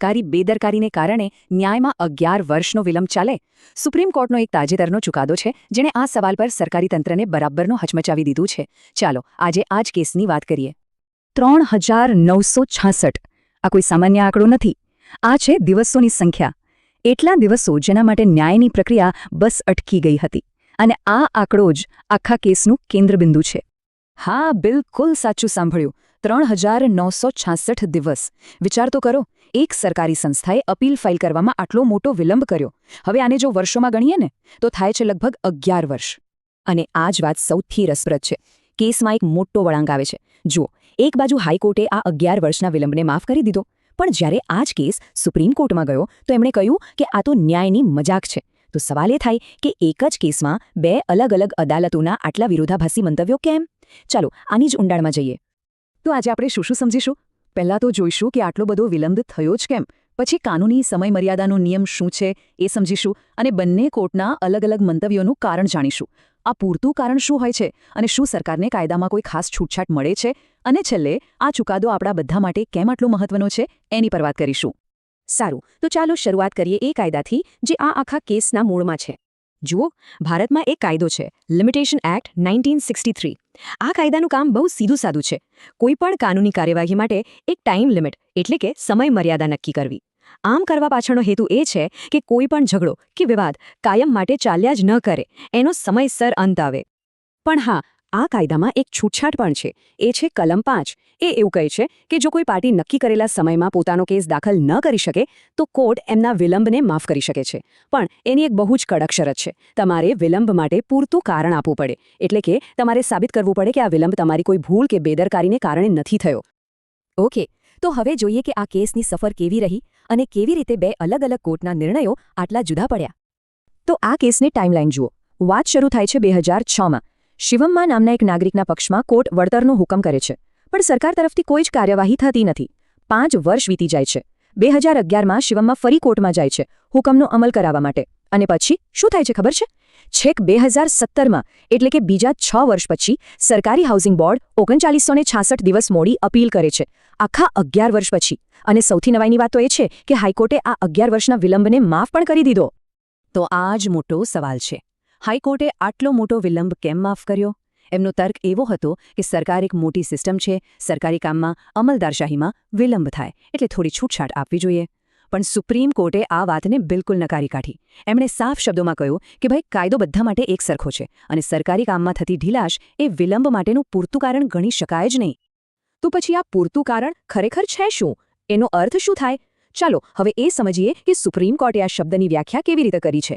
સરકારી બેદરકારીને કારણે ન્યાયમાં અગિયાર વર્ષનો વિલંબ ચાલે. સુપ્રીમ કોર્ટનો એક તાજેતરનો ચુકાદો છે, જેણે આ સવાલ પર સરકારી તંત્રને બરાબરનો હચમચાવી દીધું છે. ચાલો, આજે આ જ કેસની વાત કરીએ. ત્રણ હજાર નવસો છાસઠ. આ કોઈ સામાન્ય આંકડો નથી. આ છે દિવસોની સંખ્યા. એટલા દિવસો જેના માટે ન્યાયની પ્રક્રિયા બસ અટકી ગઈ હતી. અને આ આંકડો જ આખા કેસનું કેન્દ્રબિંદુ છે. હા, બિલકુલ સાચું સાંભળ્યું. ત્રણ હજાર નવસો છાસઠ દિવસ. વિચાર તો કરો. એક સરકારી સંસ્થાએ અપીલ ફાઇલ કરવામાં આટલો મોટો વિલંબ કર્યો. હવે આને જો વર્ષોમાં ગણીએ ને, તો થાય છે લગભગ અગિયાર વર્ષ. અને આ જ વાત સૌથી રસપ્રદ છે. કેસમાં એક મોટો વળાંક આવે છે. જુઓ, એક બાજુ હાઈકોર્ટે આ અગિયાર વર્ષના વિલંબને માફ કરી દીધો. પણ જ્યારે આ જ કેસ સુપ્રીમ કોર્ટમાં ગયો, તો એમણે કહ્યું કે આ તો ન્યાયની મજાક છે. તો સવાલ એ થાય કે એક જ કેસમાં બે અલગ અલગ અદાલતોના આટલા વિરોધાભાસી મંતવ્યો કેમ? ચાલો, આની જ ઊંડાણમાં જઈએ. તો આજે આપણે શું શું સમજીશું? પહેલાં તો જોઈશું કે આટલો બધો વિલંબ થયો જ કેમ. પછી કાનૂની સમયમર્યાદાનો નિયમ શું છે એ સમજીશું અને બંને કોર્ટના અલગ અલગ મંતવ્યોનું કારણ જાણીશું. આ પૂરતું કારણ શું હોય છે અને શું સરકારને કાયદામાં કોઈ ખાસ છૂટછાટ મળે છે? અને છેલ્લે, આ ચુકાદો આપણા બધા માટે કેમ આટલો મહત્વનો છે? એની પર વાત કરીશું. સારું, તો ચાલો શરૂઆત કરીએ એ કાયદાથી જે આ આખા કેસના મૂળમાં છે. જુઓ, ભારતમાં એક કાયદો છે લિમિટેશન એક્ટ નાઇન્ટીન સિક્સટી આ કાયદાનું કામ બહુ સીધું સાદું છે. કોઈપણ કાનૂની કાર્યવાહી માટે એક ટાઈમ લિમિટ એટલે કે સમય મર્યાદા નક્કી કરવી. આમ કરવા પાછળનો હેતુ એ છે કે કોઈ પણ ઝઘડો કે વિવાદ કાયમ માટે ચાલ્યા જ ન કરે, એનો સમયસર અંત આવે. પણ હા, આ કાયદામાં એક છૂટછાટ પણ છે. એ છે કલમ પાંચ. એ એવું કહે છે કે જો કોઈ પાર્ટી નક્કી કરેલા સમયમાં પોતાનો કેસ દાખલ ન કરી શકે, તો કોર્ટ એમના વિલંબને માફ કરી શકે છે. પણ એની એક બહુ જ કડક શરત છે. તમારે વિલંબ માટે પૂરતું કારણ આપવું પડે. એટલે કે તમારે સાબિત કરવું પડે કે આ વિલંબ તમારી કોઈ ભૂલ કે બેદરકારીને કારણે નથી થયો. ઓકે, તો હવે જોઈએ કે આ કેસની સફર કેવી રહી અને કેવી રીતે બે અલગ અલગ કોર્ટના નિર્ણયો આટલા જુદા પડ્યા. તો આ કેસની ટાઈમલાઈન જુઓ. વાત શરૂ થાય છે બે હજાર છમાં શિવમ્મા નામના એક નાગરિકના પક્ષમાં કોર્ટ વળતરનો હુકમ કરે છે. પણ સરકાર તરફથી કોઈ જ કાર્યવાહી થતી નથી. પાંચ વર્ષ વીતી જાય છે. બે હજાર અગિયારમાં શિવમમાં ફરી કોર્ટમાં જાય છે, હુકમનો અમલ કરાવવા માટે. અને પછી, શું થાય છે ખબર છે? છેક બે હજાર સત્તરમાં, એટલે કે બીજા છ વર્ષ પછી, સરકારી હાઉસિંગ બોર્ડ ઓગણચાલીસો છાસઠ દિવસ મોડી અપીલ કરે છે. આખા અગિયાર વર્ષ પછી. અને સૌથી નવાઈની વાત તો એ છે કે હાઈકોર્ટે આ અગિયાર વર્ષના વિલંબને માફ પણ કરી દીધો. તો આ જ મોટો સવાલ છે. હાઈકોર્ટે આટલો મોટો વિલંબ કેમ માફ કર્યો? એમનો તર્ક એવો હતો કે સરકાર એક મોટી સિસ્ટમ છે, સરકારી કામમાં અમલદારશાહીમાં વિલંબ થાય, એટલે થોડી છૂટછાટ આપવી જોઈએ. પણ સુપ્રીમ કોર્ટે આ વાતને બિલકુલ નકારી કાઢી. એમણે સાફ શબ્દોમાં કહ્યું કે ભાઈ, કાયદો બધા માટે એક સરખો છે અને સરકારી કામમાં થતી ઢીલાશ એ વિલંબ માટેનું પૂરતું કારણ ગણી શકાય જ નહીં. તો પછી આ પૂરતું કારણ ખરેખર છે શું? એનો અર્થ શું થાય? ચાલો, હવે એ સમજીએ કે સુપ્રીમ કોર્ટે આ શબ્દની વ્યાખ્યા કેવી રીતે કરી છે.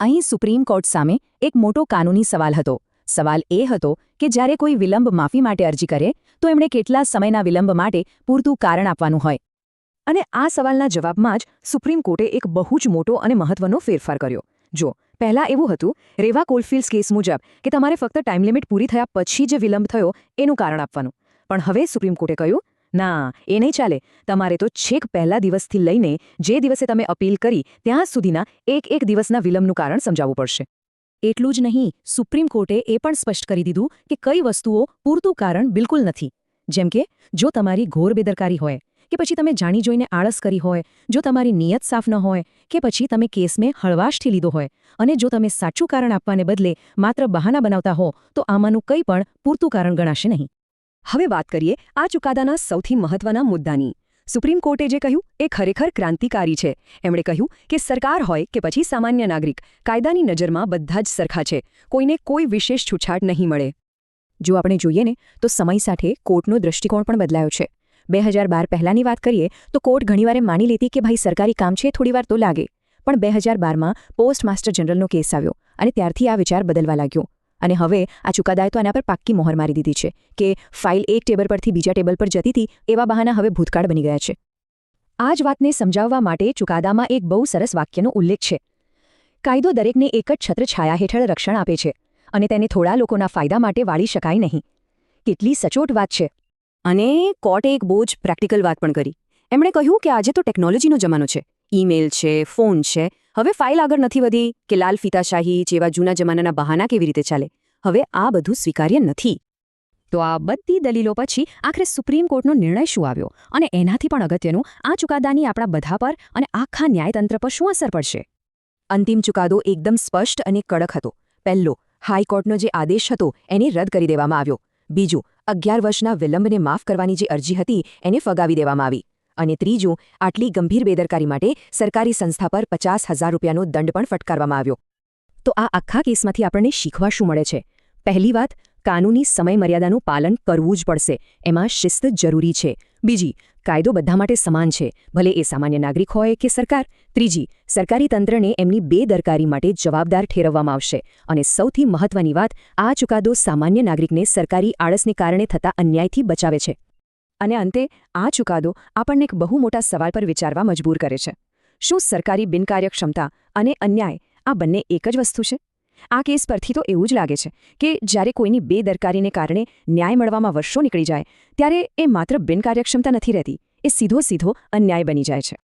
અહીં સુપ્રીમ કોર્ટ સામે એક મોટો કાનૂની સવાલ હતો. સવાલ એ હતો કે જ્યારે કોઈ વિલંબ માફી માટે અરજી કરે, તો એમણે કેટલા સમયના વિલંબ માટે પૂરતું કારણ આપવાનું હોય? અને આ સવાલના જવાબમાં જ સુપ્રીમ કોર્ટે એક બહુ જ મોટો અને મહત્વનો ફેરફાર કર્યો. જો, પહેલાં એવું હતું, રેવા કોલફિલ્ડ્સ કેસ મુજબ, કે તમારે ફક્ત ટાઈમ લિમિટ પૂરી થયા પછી જે વિલંબ થયો એનું કારણ આપવાનું. પણ હવે સુપ્રીમ કોર્ટે કહ્યું, ના, એ નહીં ચાલે. તમારે તો છેક પહેલા દિવસથી લઈને જે દિવસે તમે અપીલ કરી, ત્યાં સુધીના એક એક દિવસના વિલંબનું કારણ સમજાવવું પડશે. એટલું જ નહીં, સુપ્રીમ કોર્ટે એ પણ સ્પષ્ટ કરી દીધું કે કઈ વસ્તુઓ પૂરતું કારણ બિલકુલ નથી. જેમ કે, જો તમારી ઘોર બેદરકારી હોય, કે પછી તમે જાણી જોઈને આળસ કરી હોય, જો તમારી નિયત સાફ ન હોય, કે પછી તમે કેસને હળવાશથી લીધો હોય, અને જો તમે સાચું કારણ આપવાને બદલે માત્ર બહાના બનાવતા હો, તો આમાંનું કંઈ પણ પૂરતું કારણ ગણાશે નહીં. હવે વાત કરીએ આ ચુકાદાના સૌથી મહત્વના મુદ્દાની. સુપ્રીમ કોર્ટે જે કહ્યું, એ ખરેખર ક્રાંતિકારી છે. એમણે કહ્યું કે સરકાર હોય કે પછી સામાન્ય નાગરિક, કાયદાની નજરમાં બધા જ સરખા છે. કોઈને કોઈ વિશેષ છૂછાટ નહીં મળે. જો આપણે જોઈએ ને, તો સમય સાથે કોર્ટનો દૃષ્ટિકોણ પણ બદલાયો છે. બે હજાર બાર પહેલાંની વાત કરીએ, તો કોર્ટ ઘણીવારે માની લેતી કે ભાઈ સરકારી કામ છે થોડીવાર તો લાગે. પણ બે હજાર બારમાં પોસ્ટ માસ્ટર જનરલનો કેસ આવ્યો અને ત્યારથી આ વિચાર બદલવા લાગ્યો. અને હવે આ ચુકાદાએ તો આના પર પાક્કી મોહર મારી દીધી છે કે ફાઇલ એક ટેબલ પરથી બીજા ટેબલ પર જતી હતી, એવા બહાના હવે ભૂતકાળ બની ગયા છે. આ જ વાતને સમજાવવા માટે ચુકાદામાં એક બહુ સરસ વાક્યનો ઉલ્લેખ છે. કાયદો દરેકને એક જ છત્રછાયા હેઠળ રક્ષણ આપે છે અને તેને થોડા લોકોના ફાયદા માટે વાળી શકાય નહીં. કેટલી સચોટ વાત છે. અને કોર્ટે એક બહુ જ પ્રેક્ટિકલ વાત પણ કરી. એમણે કહ્યું કે આજે તો ટેકનોલોજીનો જમાનો છે. ઈમેલ છે, ફોન છે હવે ફાઇલ આગળ નથી વધી કે લાલ ફીતાશાહી જેવા જૂના જમાનાના બહાના કેવી રીતે ચાલે? હવે આ બધું સ્વીકાર્ય નથી. તો આ બધી દલીલો પછી આખરે સુપ્રીમ કોર્ટનો નિર્ણય શું આવ્યો? અને એનાથી પણ અગત્યનું, આ ચુકાદાની આપણા બધા પર અને આખા ન્યાયતંત્ર પર શું અસર પડશે? અંતિમ ચુકાદો એકદમ સ્પષ્ટ અને કડક હતો. પહેલો, હાઈકોર્ટનો જે આદેશ હતો એને રદ કરી દેવામાં આવ્યો. બીજું, અગિયાર વર્ષના વિલંબને માફ કરવાની જે અરજી હતી એને ફગાવી દેવામાં આવી. અને ત્રીજું, આટલી ગંભીર બેદરકારી માટે સરકારી સંસ્થા પર પચાસ હજાર રૂપિયાનો દંડ પણ ફટકારવામાં આવ્યો. તો આ આખા કેસમાંથી આપણને શીખવા શું મળે છે. પહેલી વાત, કાનૂની સમયમર્યાદાનું પાલન કરવું જ પડશે. એમાં શિસ્ત જરૂરી છે. બીજી, કાયદો બધા માટે સમાન છે. ભલે એ સામાન્ય નાગરિક હોય કે સરકાર. ત્રીજી, સરકારી તંત્રને એમની બેદરકારી માટે જવાબદાર ઠેરવવામાં આવશે. અને સૌથી મહત્વની વાત, આ ચુકાદો સામાન્ય નાગરિકને સરકારી આળસને કારણે થતા અન્યાયથી બચાવે છે. અને અંતે આ ચુકાદો આપણને એક બહુ મોટા સવાલ પર વિચારવા મજબૂર કરે છે. શું સરકારી બિનકાર્યક્ષમતા અને અન્યાય આ બંને એક જ વસ્તુ છે? આ કેસ પરથી તો એવું જ લાગે છે કે જ્યારે કોઈની બેદરકારીને કારણે ન્યાય મળવામાં વર્ષો નીકળી જાય, ત્યારે એ માત્ર બિનકાર્યક્ષમતા નથી રહેતી, એ સીધો સીધો અન્યાય બની જાય છે.